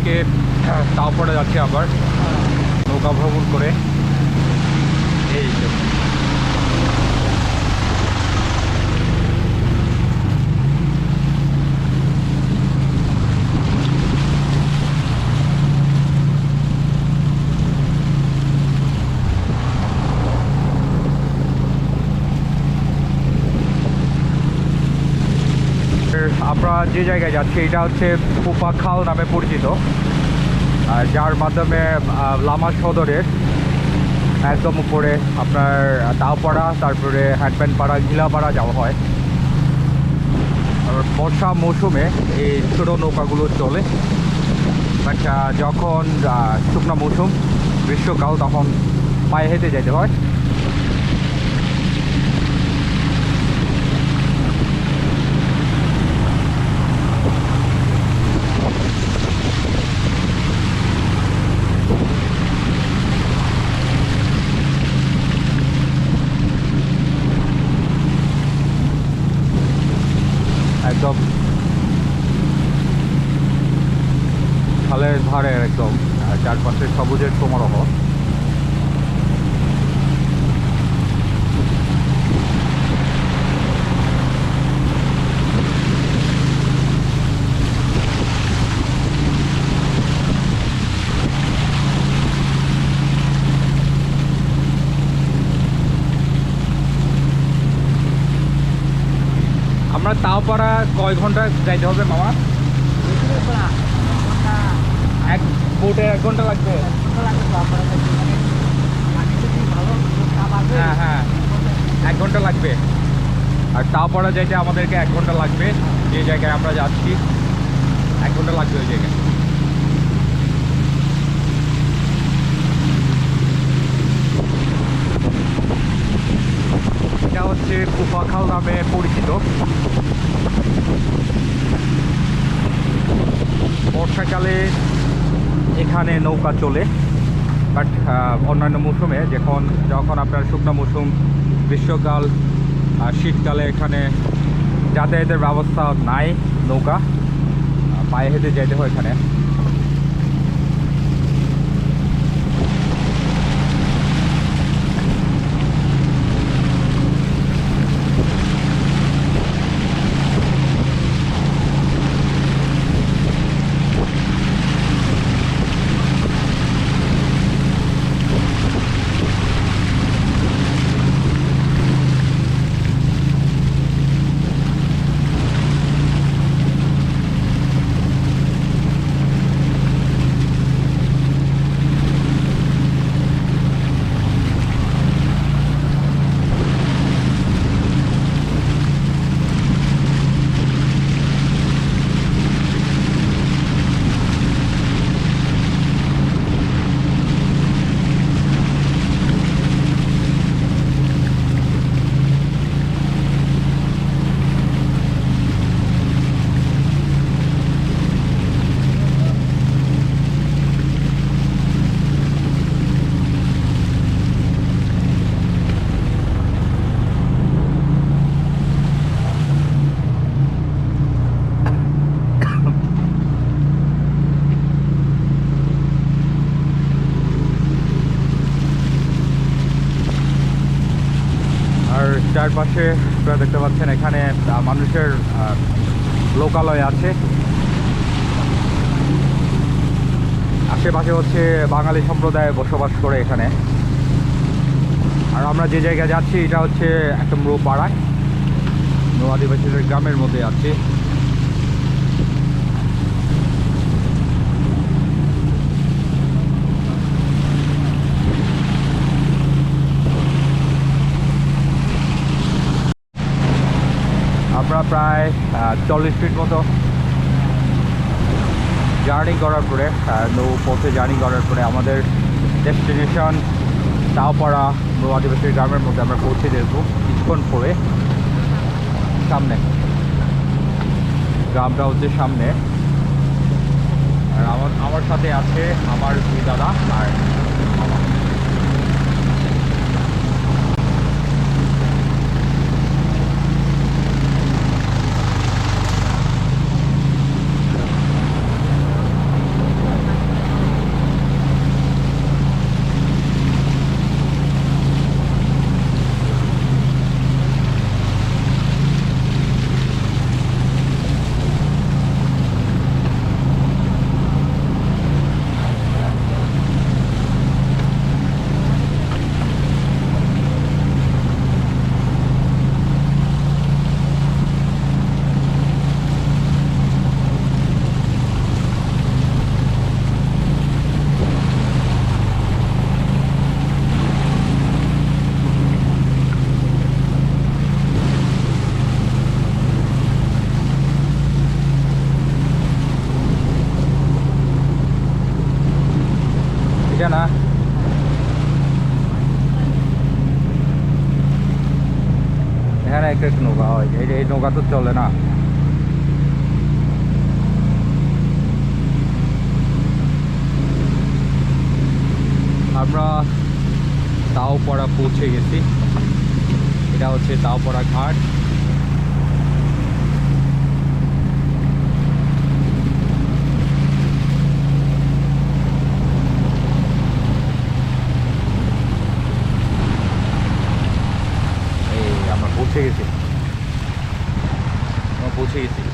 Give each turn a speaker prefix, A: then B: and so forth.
A: আজকে তারপরে যাচ্ছি আবার। নৌকা ভ্রমণ করে। এই যে। আমরা যে জায়গায় যাচ্ছি, এটা হচ্ছে ফুপা খাল নামে পরিচিত। যার মাধ্যমে লামা সদরের একদম উপরে আপনার তাওপাড়া তারপরে হ্যান্ডপ্যান্ট পাড়া ঘিলাপাড়া যাওয়া হয়। বর্ষা মৌসুমে এই ছোটো নৌকাগুলো চলে। যখন শুকনো মৌসুম, গ্রীষ্মকাল, তখন পায়ে হেঁটে যেতে হয়। একদম। খালের ধারে একদম চারপাশে সবুজের সমারোহ আমরা তাওপাড়া কয় ঘণ্টা যাইতে হবে মামা? এক বোটে এক ঘণ্টা লাগবে? হ্যাঁ হ্যাঁ। এক ঘণ্টা লাগবে। আর তাওপাড়া যাইতে আমাদেরকে এক ঘণ্টা লাগবে, যে জায়গায় আমরা যাচ্ছি। এক ঘণ্টা লাগবে ওই জায়গায়। এটা হচ্ছে কুফাখাল নামে পরিচিত। বর্ষাকালে এখানে নৌকা চলে বাট অন্যান্য মৌসুমে যখন যখন আপনার শুকনো মৌসুম, গ্রীষ্মকাল আর শীতকালে এখানে যাতায়াতের ব্যবস্থা নাই নৌকা পায়ে হেঁটে যেতে হয় এখানে আর চারপাশে আপনারা দেখতে পাচ্ছেন এখানে মানুষের লোকালয় আছে। আশেপাশে হচ্ছে বাঙালি সম্প্রদায় বসবাস করে এখানে। আর আমরা যে জায়গায় যাচ্ছি, এটা হচ্ছে একটা পাড়ায় নৌ আদিবাসীদের গ্রামের মধ্যে আছে। আমরা প্রায় চল্লিশ ফিট মতো। জার্নি করার পরে নৌ পথে জার্নি করার পরে আমাদের ডেস্টিনেশন তাওপাড়া নৌ আদিবাসী গ্রামের মধ্যে আমরা পৌঁছে যেত কিছুক্ষণ পরে সামনে। গ্রামটা হচ্ছে সামনে। আর আমার আমার সাথে আছে আমার দুই দাদা আর মামা একটা একটা নৌকা হয়। এই এই নৌকা তো চলে না। আমরা তাওপাড়া পৌঁছে গেছি। এটা হচ্ছে তাওপাড়া ঘাট এই আমরা পৌঁছে গেছি। পৌঁছে গেছি।